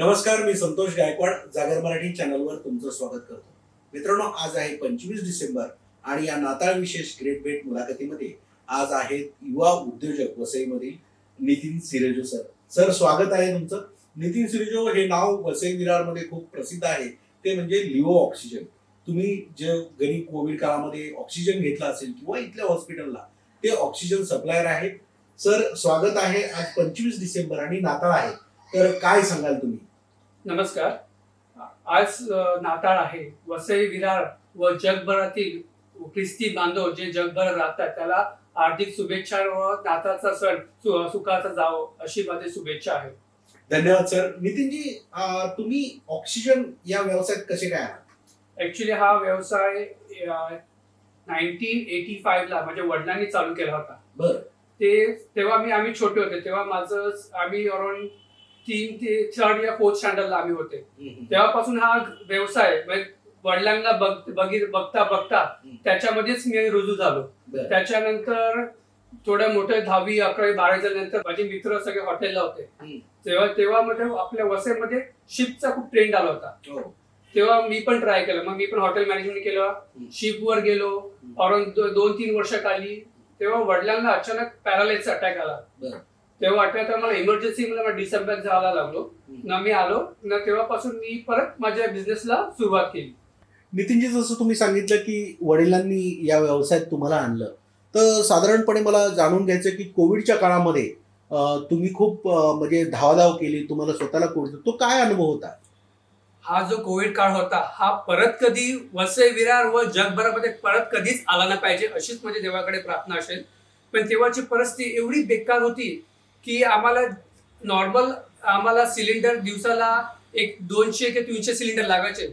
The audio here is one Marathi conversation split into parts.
नमस्कार मी संतोष गायकवाड. जागर मराठी चॅनलवर तुमचं स्वागत करतो. मित्रांनो आज आहे पंचवीस डिसेंबर आणि या नाताळ विशेष ग्रेट भेट मुलाखतीमध्ये आज आहेत युवा उद्योजक वसईमधील नितीन सिरेजो सर. सर स्वागत आहे तुमचं. नितीन सिरेजो हे नाव वसई विरारमध्ये खूप प्रसिद्ध आहे. ते म्हणजे लिओ ऑक्सिजन. तुम्ही जे गरीब कोविड काळामध्ये ऑक्सिजन घेतला असेल किंवा इथल्या हॉस्पिटलला ते ऑक्सिजन सप्लायर आहेत. सर स्वागत आहे. आज पंचवीस डिसेंबर आणि नाताळ आहे. तर काय सांगाल तुम्ही? नमस्कार. आज नाताळ आहे. वसई विरार व जगभरातील ख्रिस्ती बांधव जे जगभर राहतात त्याला हार्दिक शुभेच्छा व नाताळचा सण सुखाचा जावो अशी माझी शुभेच्छा आहे. धन्यवाद सर. नितीनजी अं, तुम्ही ऑक्सिजन या व्यवसायात कसे काय आहात? ऍक्च्युली हा व्यवसाय नाईन्टीन एटी फाईव्हला माझ्या वडिलांनी चालू केला होता. बर. ते तेव्हा मी आम्ही छोटे होते. तेव्हा माझं आम्ही अराउंड तीन ते थर्ड या फोर्थ स्टँडर्डला आम्ही होते. तेव्हापासून हा व्यवसाय म्हणजे वडिलांना बघ बघी बघता बघता. त्याच्यामध्येच मी रुजू झालो. त्याच्यानंतर थोडं मोठं दहावी अकरावी बारावी नंतर माझे मित्र सगळे हॉटेलला होते. तेव्हा तेव्हा मध्ये आपल्या वसईमध्ये शिपचा खूप ट्रेंड आला होता. हो. तेव्हा मी पण ट्राय केलं. मग मी पण हॉटेल मॅनेजमेंट केलं. शिप वर गेलो. अराउंड दोन तीन वर्ष खाली तेव्हा वडिलांना अचानक पॅरालाइजचा अटॅक आला. तेव्हा अटॅक मला इमर्जन्सी मला डिसेंबर जायला लागलो. ना मी आलो ना तेव्हापासून मी परत माझ्या बिझनेसला सुरुवात केली. नितीनजी जसं तुम्ही सांगितलं की वडिलांनी या व्यवसायात तुम्हाला आणलं तर साधारणपणे मला जाणून घ्यायचं की कोविडच्या काळामध्ये तुम्ही खूप म्हणजे धावाधाव केली तुम्हाला स्वतःला कोविड तो काय अनुभव होता? हा जो कोविड काळ होता हा परत कधी वसई विरार व जगभरामध्ये परत कधीच आला नाही पाहिजे अशीच माझी देवाकडे प्रार्थना असेल. पण तेव्हाची परिस्थिती एवढी बेकार होती की आम्हाला नॉर्मल आम्हाला सिलेंडर दिवसाला एक दोनशे ते तीनशे सिलेंडर लागायचे.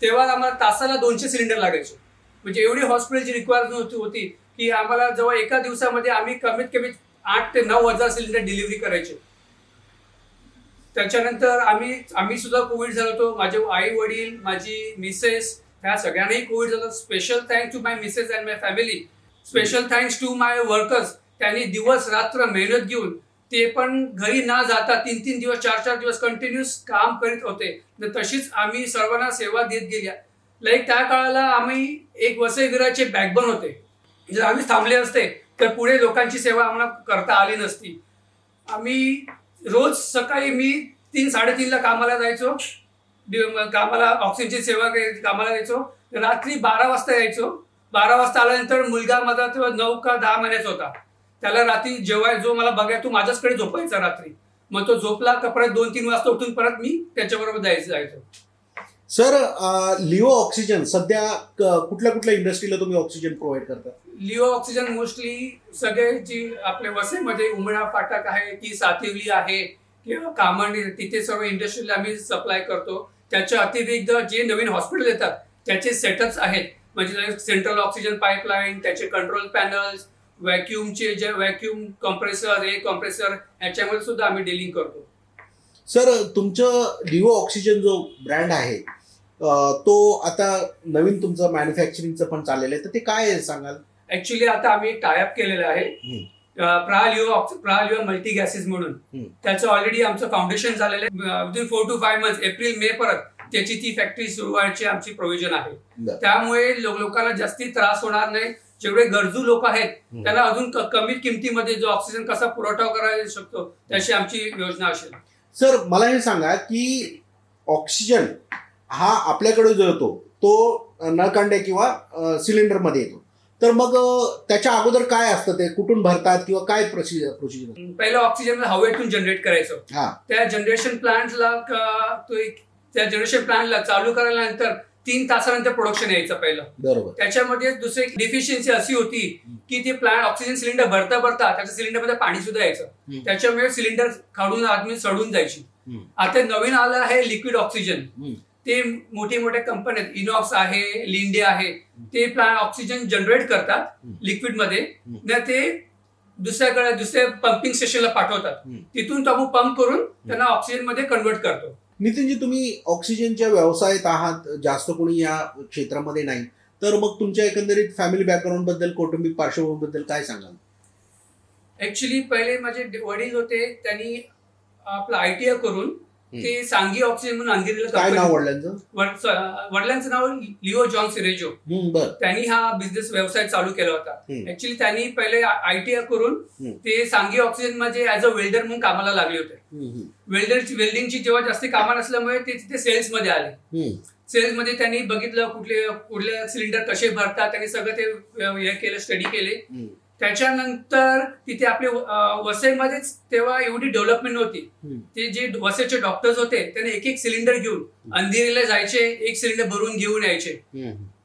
तेव्हा आम्हाला तासाला दोनशे सिलेंडर लागायचे. म्हणजे एवढी हॉस्पिटलची रिक्वायरमेंट होती होती की आम्हाला जवळ एका दिवसामध्ये आम्ही कमीत कमी आठ ते नऊ हजार सिलेंडर डिलिव्हरी करायचे. त्याच्यानंतर आम्ही आम्ही सुद्धा कोविड झालो होतो. माझे आई वडील माझी मिसेस ह्या सगळ्यांनाही कोविड झालं. Special thanks to my Mrs and my family special thanks to my workers त्यांनी दिवस रात्र मेहनत घेऊन ते पण घरी न जाता तीन तीन दिवस चार चार दिवस कंटिन्युअस काम करीत होते. तर तशीच आम्ही सर्वांना सेवा देत गेल्या. लाईक त्या काळाला आम्ही एक वसईगृहाचे बॅकबन होते. जर आम्ही थांबले असते तर पुढे लोकांची सेवा आम्हाला करता आली नसती. आम्ही रोज सकाळी मी तीन साडेतीनला कामाला जायचो. कामाला ऑक्सिजनची सेवा कामाला जायचो. रात्री बारा वाजता यायचो. बारा वाजता आल्यानंतर मुलगा माझा तेव्हा नऊ का दहा महिन्याचा होता. त्याला रात्री जेव्हा जो मला बघाय तो माझ्याचकडे झोपायचा रात्री. मग तो झोपला का परत दोन तीन वाजता उठून परत मी त्याच्याबरोबर जायचं जायचो. सर लिओ ऑक्सिजन सध्या कुठल्या कुठल्या इंडस्ट्रीला तुम्ही ऑक्सिजन प्रोव्हाइड करता? लिओ ऑक्सिजन मोस्टली सगळे जी आपल्या वसईमध्ये उमळा फाटक आहे की सातिवली आहे किंवा कामंडी तिथे सर्व इंडस्ट्रीला आम्ही सप्लाय करतो. त्याच्या अतिरिक्त जे नवीन हॉस्पिटल येतात त्याचे सेटअप्स आहेत. म्हणजे सेंट्रल ऑक्सिजन पाईपलाईन त्याचे कंट्रोल पॅनल्स व्हॅक्युमचे जे व्हॅक्युम कम्प्रेसर हे कम्प्रेसर याच्यामध्ये सुद्धा आम्ही डिलिंग करतो. सर तुमचं लिओ ऑक्सिजन जो ब्रँड आहे तो आता नवीन तुमचं मॅन्युफॅक्चरिंगचं पण चाललेलं आहे. तर ते काय आहे सांगाल? ऍक्च्युली आता आम्ही टायअप केलेलं आहे. हम्म. प्रालिओ प्रालिओ मल्टी गॅसेस म्हणून. त्याचं ऑलरेडी आमचं फाउंडेशन झालेलं आहे. Within four to five month April May परत त्याची ती फॅक्टरी सुरू व्हायची आमची प्रोव्हिजन आहे. त्यामुळे लोकांना जास्ती त्रास होणार नाही. जेवढे गरजू लोक आहेत. त्यांना अजून कमी किमतीमध्ये जो ऑक्सिजन कसा पुरवठा करायला शकतो त्याची आमची योजना असेल. सर मला हे सांगा की ऑक्सिजन हा आपल्याकडे जो येतो तो नळकांड्या किंवा सिलेंडरमध्ये येतो. तर मग त्याच्या अगोदर काय असतं? ते कुठून भरतात किंवा काय प्रोसिजर प्रोसिजर पहिलं ऑक्सिजन हवेतून जनरेट करायचं. त्या जनरेशन प्लांटला तो एक त्या जनरेशन प्लांटला चालू करायनंतर तीन तासानंतर प्रोडक्शन यायचं पहिलं बरोबर त्याच्यामध्ये दुसरी डिफिशियन्सी अशी होती की ते प्लांट ऑक्सिजन सिलेंडर भरता भरता त्याच्या सिलेंडरमध्ये पाणी सुद्धा यायचं. त्याच्यामुळे सिलेंडर काढून आदमी सडून जायची. आता नवीन आलं आहे लिक्विड ऑक्सिजन. ते मोठे मोठे कंपनी आहेत इनॉक्स आहे लिंडे आहे ते प्लांट ऑक्सिजन जनरेट करतात. लिक्विडमध्ये. ना ते दुसऱ्याकडे दुसऱ्या पंपिंग स्टेशनला पाठवतात. तिथून तो आपण पंप करून त्यांना ऑक्सिजनमध्ये कन्वर्ट करतो नितीनजी तुम्ही ऑक्सिजनच्या व्यवसायात आहात जास्त कोणी या क्षेत्रामध्ये नाही. तर मग तुमच्या एकंदरीत फॅमिली बॅकग्राऊंडबद्दल कौटुंबिक पार्श्वभूमीबद्दल काय सांगाल? ऍक्च्युली पहिले माझे वडील होते त्यांनी आपलं आय टी आय करून ते सांगी ऑक्सिजन म्हणून अंधेरीला काय नाव वडिलांचं? वडिलांचं नाव लिओ जॉन सिरेजो. त्यांनी हा बिझनेस व्यवसाय चालू केला होता. ऍक्च्युली त्यांनी पहिले आय टी आय करून. ते सांगी ऑक्सिजनमध्ये ऍज अ वेल्डर म्हणून कामाला लागले होते. वेल्डरची वेल्डिंगची जेव्हा जास्ती कामं नसल्यामुळे ते तिथे सेल्समध्ये आले. सेल्समध्ये त्यांनी बघितलं कुठले कुठले सिलेंडर कसे भरतात त्यांनी सगळं ते हे केलं स्टडी केले. त्याच्यानंतर तिथे आपले वसईमध्येच तेव्हा एवढी डेव्हलपमेंट नव्हती. हम्म. ते जे वसईचे डॉक्टर्स होते त्यांनी एक एक सिलेंडर घेऊन अंधेरीला जायचे एक सिलेंडर भरून घेऊन यायचे.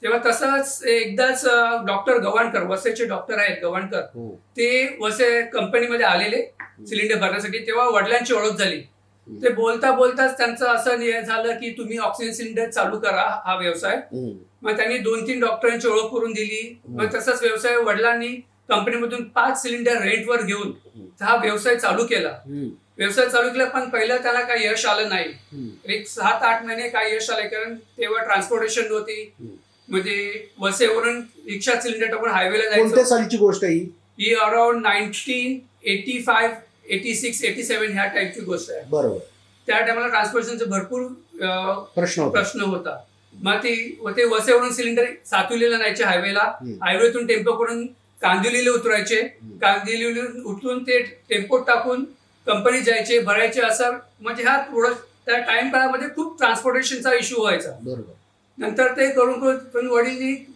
तेव्हा तसंच एकदाच डॉक्टर गव्हाणकर वसईचे डॉक्टर आहेत गव्हाणकर हो. ते वसई कंपनीमध्ये आलेले सिलेंडर भरण्यासाठी. तेव्हा वडिलांची ओळख झाली. ते बोलता बोलताच त्यांचं असं झालं की तुम्ही ऑक्सिजन सिलेंडर चालू करा हा व्यवसाय. मग त्यांनी दोन तीन डॉक्टरांची ओळख करून दिली. मग तसाच व्यवसाय वडिलांनी कंपनीमधून पाच सिलेंडर रेंटवर घेऊन हा व्यवसाय चालू केला. व्यवसाय चालू केला पण पहिलं त्याला काही यश आलं नाही. एक सात आठ महिने काही यश आले कारण तेव्हा ट्रान्सपोर्टेशन नव्हती. म्हणजे वसईवरून रिक्षा सिलेंडर टाकून हायवेला कोणत्या जायचं सालची गोष्ट आहे ही? ही around nineteen eighty five eighty six eighty seven ह्या टाईपची गोष्ट आहे. बरोबर. त्या टायमाला ट्रान्सपोर्टेशनचा भरपूर अं, प्रश्न होता. प्रश्न होता. मग ती ते वसईवरून सिलेंडर सातुलीला न्यायचे हायवेला हम्म. हायवेतून टेम्पो करून कांदिवलीला उतरायचे. कांदिवलीवरून उतरून ते टेम्पोत टाकून कंपनी जायचे भरायचे असं. म्हणजे ह्या प्रोडक्ट त्या टाइम काळामध्ये खूप ट्रान्सपोर्टेशनचा इश्यू व्हायचा. नंतर ते करून करून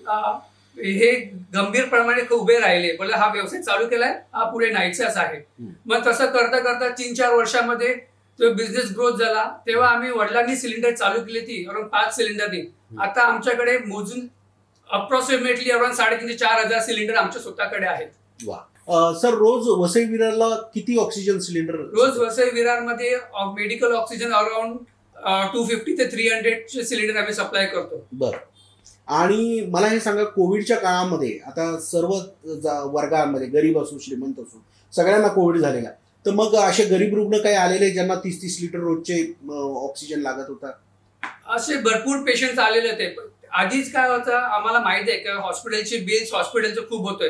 अं, हे गंभीरप्रमाणे उभे राहिले. बोले हा व्यवसाय चालू केलाय हा पुढे न्यायचाच आहे. मग तसं करता करता तीन चार वर्षामध्ये तो बिझनेस ग्रोथ झाला तेव्हा आम्ही वडिलांनी सिलेंडर चालू केली ती पाच सिलेंडरनी आता आमच्याकडे मोजून अप्रॉक्सिमेटली अराउंड साडेतीन ते चार हजार सिलेंडर आमच्या स्वतःकडे आहेत. वा. सर रोज वसई विरारला किती ऑक्सिजन सिलेंडर रोज Vasai विरारमध्ये medical oxygen around two fifty ते थ्री हंड्रेडचे सिलेंडर आम्ही सप्लाय करतो. बर. आणि मला हे सांगा कोविडच्या काळामध्ये आता सर्व वर्गांमध्ये गरीब असो श्रीमंत असो सगळ्यांना कोविड झालेला. तर मग असे गरीब रुग्ण काही आलेले ज्यांना तीस तीस लिटर रोजचे ऑक्सिजन लागत होता? असे भरपूर पेशंट आलेले होते. आधीच काय होतं आम्हाला माहिती आहे की हॉस्पिटलचे बिल्स हॉस्पिटलचं खूप होतोय.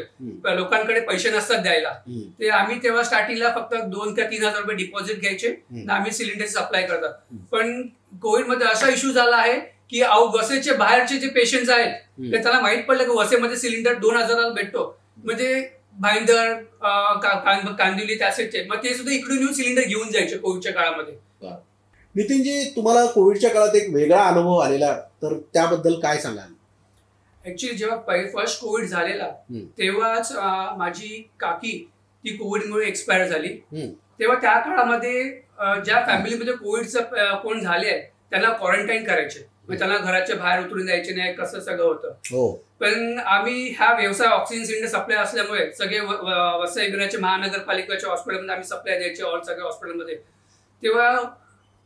लोकांकडे पैसे नसतात द्यायला. ते आम्ही तेव्हा स्टार्टिंगला फक्त दोन का तीन हजार रुपये डिपॉझिट घ्यायचे आम्ही सिलेंडर सप्लाय करतात. पण कोविडमध्ये असा इश्यू झाला आहे की अहो वसईचे बाहेरचे जे पेशंट्स आहेत. ते त्याला माहीत पडलं की वसईमध्ये सिलेंडर दोन हजाराला भेटतो. म्हणजे भाईंदर कांदिवली त्या साईडचे मग ते सुद्धा इकडून येऊन सिलेंडर घेऊन जायचे कोविडच्या काळामध्ये. नितीनजी तुम्हाला कोविडच्या काळात एक वेगळा अनुभव आलेला तर त्याबद्दल काय सांगाल? ऍक्च्युली जेव्हा फर्स्ट कोविड झालेला. तेव्हाच माझी काकी ती कोविडमुळे एक्सपायर झाली. तेव्हा त्या काळामध्ये ज्या फॅमिलीमध्ये कोविडचं कोण झाले त्यांना क्वारंटाईन करायचे. मग त्यांना घराच्या बाहेर उतरून द्यायचे नाही कसं सगळं होतं. हो. पण आम्ही हा व्यवसाय ऑक्सिजन सिलेंडर सप्लाय असल्यामुळे सगळे व- व- वसई विरारचे महानगरपालिकेच्या हॉस्पिटलमध्ये आम्ही सप्लाय द्यायचे ऑल सगळ्या हॉस्पिटलमध्ये तेव्हा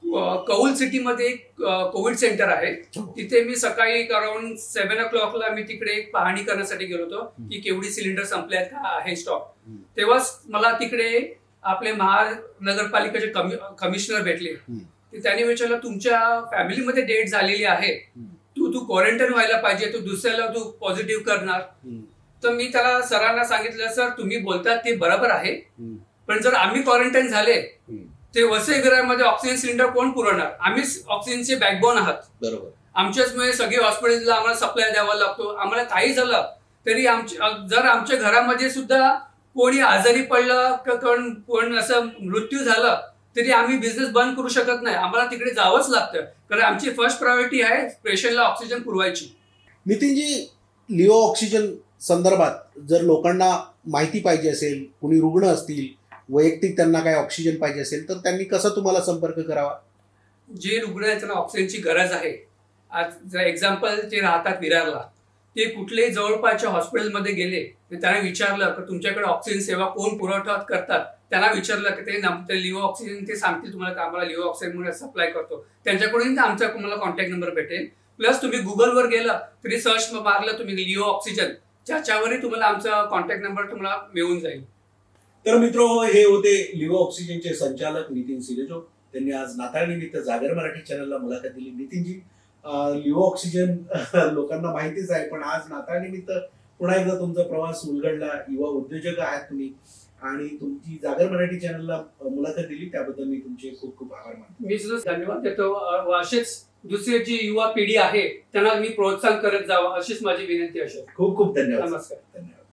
कौल सिटीमध्ये एक कोविड सेंटर आहे तिथे मी सकाळी अराउंड सेव्हन ओ क्लॉकला मी तिकडे एक पाहणी करण्यासाठी गेलो होतो की केवढी सिलेंडर संपल्यात का आहे स्टॉक. तेव्हाच मला तिकडे आपले महानगरपालिकेचे कमी कमिशनर भेटले त्यांनी विचारलं तुमच्या फॅमिलीमध्ये डेट झालेली आहे. तू तू क्वारंटाईन व्हायला पाहिजे तू दुसऱ्याला तू पॉझिटिव्ह करणार. तर मी त्याला सरांना सांगितलं सर तुम्ही बोलतात ते बरोबर आहे. पण जर आम्ही क्वारंटाईन झाले. ते वसई विरारमध्ये ऑक्सिजन सिलेंडर कोण पुरवणार? आम्हीच ऑक्सिजनचे बॅकबोन आहात. बरोबर. आमच्याचमुळे सगळे हॉस्पिटलला आम्हाला सप्लाय द्यावा लागतो. आम्हाला काही झालं तरी आमच्या जर आमच्या घरामध्ये सुद्धा कोणी आजारी पडलं कोण कोण असं मृत्यू झालं तरी आम्ही बिझनेस बंद करू शकत नाही. आम्हाला तिकडे जावंच लागतं. कारण आमची फर्स्ट प्रायोरिटी आहे पेशंटला ऑक्सिजन पुरवायची. नितीनजी लिओ ऑक्सिजन संदर्भात जर लोकांना माहिती पाहिजे असेल कुणी रुग्ण असतील वैयक्तिक त्यांना काय ऑक्सिजन पाहिजे असेल तर त्यांनी कसा तुम्हाला संपर्क करावा? जे रुग्ण आहेत त्यांना ऑक्सिजनची गरज आहे आज जर एक्झाम्पल जे राहतात विरारला ते कुठलेही जवळपासच्या हॉस्पिटलमध्ये गेले तर त्यांना विचारलं की तुमच्याकडे ऑक्सिजन सेवा कोण पुरवठा करतात? त्यांना विचारलं की ते नम- ते लिओ ऑक्सिजन ते सांगतील तुम्हाला आम्हाला लिओ ऑक्सिजन म्हणून सप्लाय करतो. त्यांच्याकडून आमचा तुम्हाला कॉन्टॅक्ट नंबर भेटेल. प्लस तुम्ही गुगलवर गेलं तरी सर्च मारलं तुम्ही लिओ ऑक्सिजन ज्याच्यावरही तुम्हाला आमचा कॉन्टॅक्ट नंबर तुम्हाला मिळून जाईल. तर मित्र हे होते लिओ ऑक्सिजनचे संचालक नितीन सिलेजो त्यांनी आज नाताळनिमित्त जागर मराठी चॅनलला मुलाखत दिली. नितीनजी लिओ ऑक्सिजन लोकांना माहितीच आहे पण आज नाताळनिमित्त पुन्हा एकदा तुमचा प्रवास उलगडला. युवा उद्योजक आहात तुम्ही. आणि तुमची जागर मराठी चॅनलला मुलाखत दिली. त्याबद्दल मी तुमचे खूप खूप आभार मानतो. मी सुद्धा धन्यवाद देतो. असेच दुसरी जी युवा पिढी आहे त्यांना मी प्रोत्साहन करत जावं अशीच माझी विनंती असेल खूप खूप धन्यवाद. नमस्कार. धन्यवाद.